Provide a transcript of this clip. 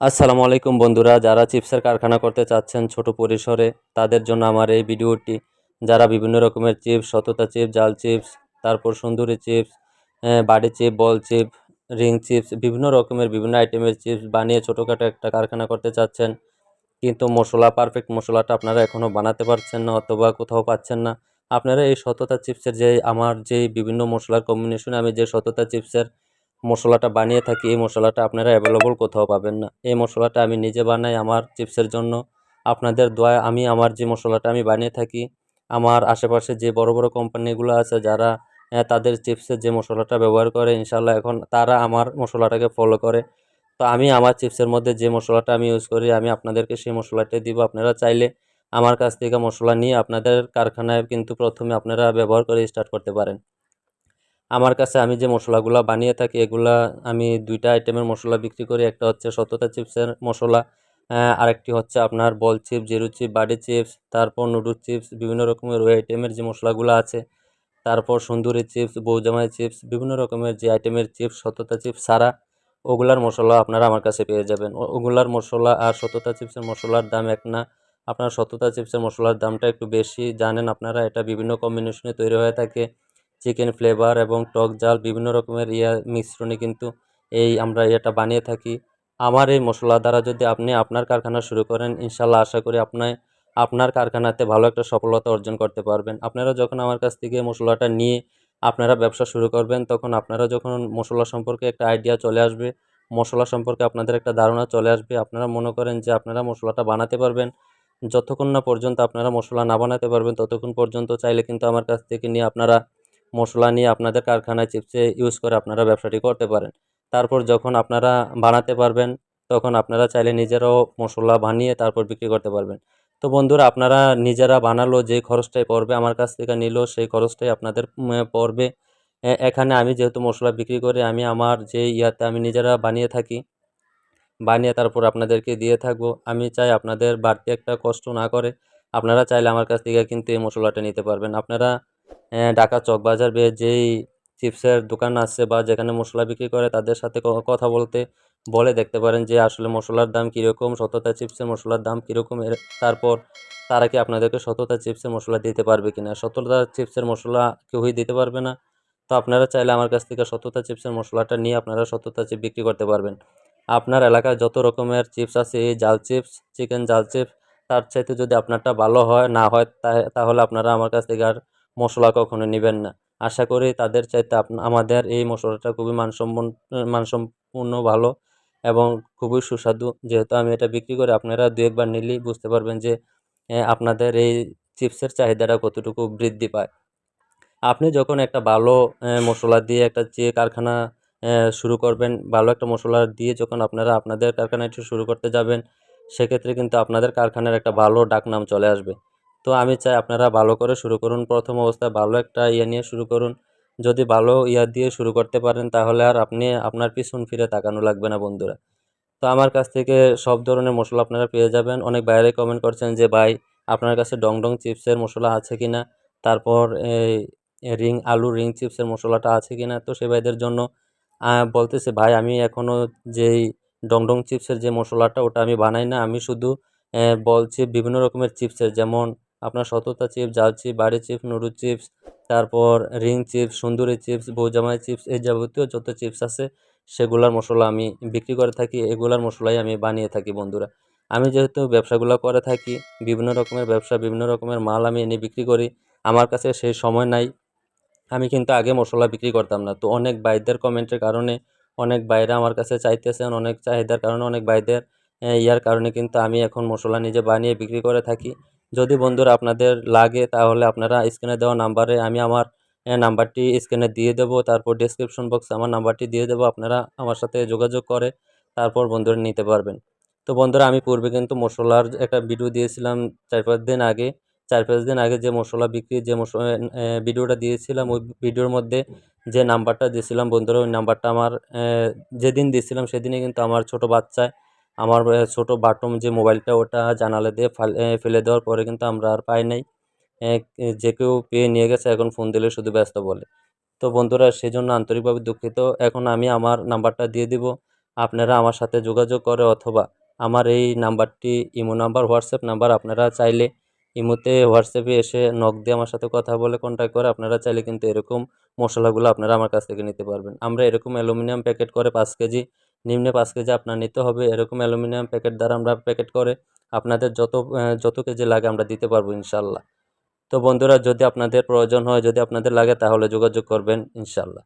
আসসালামু আলাইকুম বন্ধুরা, যারা চিপসের কারখানা করতে চাচ্ছেন ছোট পরিসরে, তাদের জন্য আমার এই ভিডিওটি। যারা বিভিন্ন রকমের চিপস, সততা চিপস, জাল চিপস, তারপর সুন্দরী চিপস বাড়ি chip, ball chip, ring chips, বিভিন্ন রকমের, বিভিন্ন আইটেমের চিপস বানিয়ে ছোটোখাটো একটা কারখানা করতে চাচ্ছেন। কিন্তু মশলা, পারফেক্ট মশলাটা আপনারা এখনও বানাতে পারছেন না, অথবা কোথাও পাচ্ছেন না। আপনারা এই সততা চিপসের যে, আমার যে, বিভিন্ন মশলার কম্বিনেশনে আমি যে সততা চিপসের মশলাটা বানিয়ে থাকি, এই মশলাটা আপনারা অ্যাভেলেবল কোথাও পাবেন না। এই মশলাটা আমি নিজে বানাই আমার চিপসের জন্য। আপনাদের দোয়ায় আমি আমার যে মশলাটা আমি বানিয়ে থাকি, আমার আশেপাশে যে বড় বড় কোম্পানিগুলো আছে যারা তাদের চিপসের যে মশলাটা ব্যবহার করে ইনশাল্লাহ এখন তারা আমার মশলাটাকে ফলো করে। তো আমি আমার চিপসের মধ্যে যে মশলাটা আমি ইউজ করি, আমি আপনাদেরকে সেই মশলাটাই দিব। আপনারা চাইলে আমার কাছ থেকে মশলা নিয়ে আপনাদের কারখানায় কিন্তু প্রথমে আপনারা ব্যবহার করে স্টার্ট করতে পারেন। আমার কাছে আমি যে মশলাগুলো বানিয়ে থাকি, এগুলা আমি দুইটা আইটেমের মশলা বিক্রি করি। একটা হচ্ছে সততা চিপসের মশলা আরেকটি হচ্ছে আপনার ball chips, zero chip buddy chips, তারপর নুডুল চিপস, বিভিন্ন রকমের ওই আইটেমের যে মশলাগুলো আছে, তারপর সুন্দরী চিপস, বৌজামাই চিপস, বিভিন্ন রকমের যে আইটেমের চিপস, সততা চিপস সারা ওগুলার মশলা আপনারা আমার কাছে পেয়ে যাবেন। ওগুলার মশলা আর সততা চিপসের মশলার দাম এক না। আপনার সততা চিপসের মশলার দামটা একটু বেশি জানেন আপনারা, এটা বিভিন্ন কম্বিনেশনে তৈরি হয়ে থাকে। চিকেন ফ্লেভার এবং টক জাল বিভিন্ন রকমের ইয়া মিশ্রণে কিন্তু এই আমরা এটা বানিয়ে থাকি। আমার এই মশলা দ্বারা যদি আপনি আপনার কারখানা শুরু করেন, ইনশাল্লাহ আশা করি আপনার আপনার কারখানাতে ভালো একটা সফলতা অর্জন করতে পারবেন। আপনারা যখন আমার কাছ থেকে মশলাটা নিয়ে আপনারা ব্যবসা শুরু করবেন, তখন আপনারা যখন মশলা সম্পর্কে একটা আইডিয়া চলে আসবে, মশলা সম্পর্কে আপনাদের একটা ধারণা চলে আসবে, আপনারা মনে করেন যে আপনারা মশলাটা বানাতে পারবেন। যতক্ষণ না পর্যন্ত আপনারা মশলা না বানাতে পারবেন, ততক্ষণ পর্যন্ত চাইলে কিন্তু আমার কাছ থেকে নিয়ে আপনারা মশলা নিয়ে আপনাদের কারখানায় চিপসে ইউজ করে আপনারা ব্যবসাটি করতে পারেন। তারপর যখন আপনারা বানাতে পারবেন, তখন আপনারা চাইলে নিজেরাও মশলা বানিয়ে তারপর বিক্রি করতে পারবেন। তো বন্ধুরা, আপনারা নিজেরা বানালো, যে খরচটাই পড়বে আমার কাছ থেকে নিল, সেই খরচটাই আপনাদের পড়বে। এখানে আমি যেহেতু মশলা বিক্রি করি, আমি আমার যে ইয়াতে আমি নিজেরা বানিয়ে থাকি, বানিয়ে তারপর আপনাদেরকে দিয়ে থাকব। আমি চাই আপনাদের বাড়তি একটা কষ্ট না করে আপনারা চাইলে আমার কাছ থেকে কিন্তু এই মশলাটা নিতে পারবেন। আপনারা ঢাকা চকবাজার বে যেই চিপসের দোকান আছে বা যেখানে মশলা বিক্রি করে তাদের সাথে কথা বলতে বলে দেখতে পারেন যে আসলে মশলার দাম কীরকম, সততা চিপসের মশলার দাম কীরকম তারপর তারা কি আপনাদেরকে সততা চিপসের মশলা দিতে পারবে কিনা? সততা চিপসের মশলা কেউই দিতে পারবে না। তো আপনারা চাইলে আমার কাছ থেকে সততা চিপসের মশলাটা নিয়ে আপনারা সততা চিপ বিক্রি করতে পারবেন। আপনার এলাকায় যত রকমের চিপস আছে, এই জাল চিপস, চিকেন জাল চিপস, তার চাইতে যদি আপনারটা ভালো হয়, না হয় তাহলে আপনারা আমার কাছ থেকে আর মশলা কখনো নেবেন না। আশা করি তাদের চাইতে আমাদের এই মশলাটা খুবই মানসম্পন্ন মানসম্পন্ন ভালো এবং খুবই সুস্বাদু। যেহেতু আমি এটা বিক্রি করে আপনারা দু একবার নিলেই বুঝতে পারবেন যে আপনাদের এই চিপসের চাহিদাটা কতটুকু বৃদ্ধি পায়। আপনি যখন একটা ভালো মশলা দিয়ে একটা যে কারখানা শুরু করবেন, ভালো একটা মশলা দিয়ে যখন আপনারা আপনাদের কারখানাটি শুরু করতে যাবেন, সেক্ষেত্রে কিন্তু আপনাদের কারখানার একটা ভালো ডাকনাম চলে আসবে। তো আমি চাই আপনারা ভালো করে শুরু করুন। প্রথম অবস্থায় ভালো একটা ইয়ে নিয়ে শুরু করুন। যদি ভালো ইয়া দিয়ে শুরু করতে পারেন, তাহলে আর আপনি আপনার পিছন ফিরে তাকানো লাগবে না বন্ধুরা। তো আমার কাছ থেকে সব ধরনের মশলা আপনারা পেয়ে যাবেন। অনেক বাইরে কমেন্ট করছেন যে, ভাই, আপনার কাছে ডং ডং চিপসের মশলা আছে কি না তারপর এই রিং, আলু রিং চিপসের মশলাটা আছে কি না তো সে ভাইদের জন্য বলতেছে, ভাই, আমি এখনও যেই ডং ডং চিপসের যে মশলাটা, ওটা আমি বানাই না। আমি শুধু বলছি বিভিন্ন রকমের চিপসের, যেমন আপনার সততা চিপস জাল চিপ বাড়ি চিপস নুডুল চিপস তারপর রিং চিপস সুন্দরী চিপস বৌজামাই চিপস এই যাবতীয় যত চিপস আছে, সেগুলার মশলা আমি বিক্রি করে থাকি, এগুলার মশলাই আমি বানিয়ে থাকি বন্ধুরা। আমি যেহেতু ব্যবসাগুলো করে থাকি, বিভিন্ন রকমের ব্যবসা, বিভিন্ন রকমের মাল আমি এনে বিক্রি করি, আমার কাছে সেই সময় নাই। আমি কিন্তু আগে মশলা বিক্রি করতাম না। তো অনেক বাইদের কমেন্টের কারণে, অনেক ভাইরা আমার কাছে চাইতেছেন, অনেক চাহিদার কারণে, অনেক বাইদের ইয়ার কারণে কিন্তু আমি এখন মশলা নিজে বানিয়ে বিক্রি করে থাকি। যদি বন্ধুরা আপনাদের লাগে তাহলে আপনারা স্ক্রিনে দেওয়া নাম্বারে আমি আমার নাম্বারটি স্ক্রিনে দিয়ে দেবো। তারপর ডেসক্রিপশন বক্সে আমার নাম্বারটি দিয়ে দেবো। আপনারা আমার সাথে যোগাযোগ করে তারপর বন্ধুরা নিতে পারবেন। তো বন্ধুরা আমি পূর্বে কিন্তু মশলার একটা ভিডিও দিয়েছিলাম চার পাঁচ দিন আগে। চার পাঁচ দিন আগে যে মশলা বিক্রি, যে মশলা ভিডিওটা দিয়েছিলাম, ওই ভিডিওর মধ্যে যে নাম্বারটা দিয়েছিলাম বন্ধুরা, ওই নাম্বারটা আমার যেদিন দিয়েছিলাম সেদিনই কিন্তু আমার ছোট বাচ্চায় আমার ছোটো বাটম যে মোবাইলটা ওটা জানালা দিয়ে ফাল- ফেলে দেওয়ার পরে কিন্তু আমরা আর পাই নাই। যে কেউ পেয়ে নিয়ে গেছে, এখন ফোন দিলে শুধু ব্যস্ত বলে। তো বন্ধুরা, সেজন্য আন্তরিকভাবে দুঃখিত। এখন আমি আমার নাম্বারটা দিয়ে দিব। আপনারা আমার সাথে যোগাযোগ করে অথবা আমার এই নাম্বারটি, ইমো নাম্বার, হোয়াটসঅ্যাপ নাম্বার আপনারা চাইলে ইমোতে, হোয়াটসঅ্যাপে এসে নক দিয়ে আমার সাথে কথা বলে কন্ট্যাক্ট করে আপনারা চাইলে কিন্তু এরকম মশলাগুলো আপনারা আমার কাছ থেকে নিতে পারবেন। আমরা এরকম অ্যালুমিনিয়াম প্যাকেট করে পাঁচ কেজি নিম্নে পাঁচ কেজি আপনার নিতে হবে। এরকম অ্যালুমিনিয়াম প্যাকেট দ্বারা আমরা প্যাকেট করে আপনাদের যত যত কেজি লাগে আমরা দিতে পারব ইনশাল্লাহ। তো বন্ধুরা, যদি আপনাদের প্রয়োজন হয়, যদি আপনাদের লাগে, তাহলে যোগাযোগ করবেন ইনশাল্লাহ।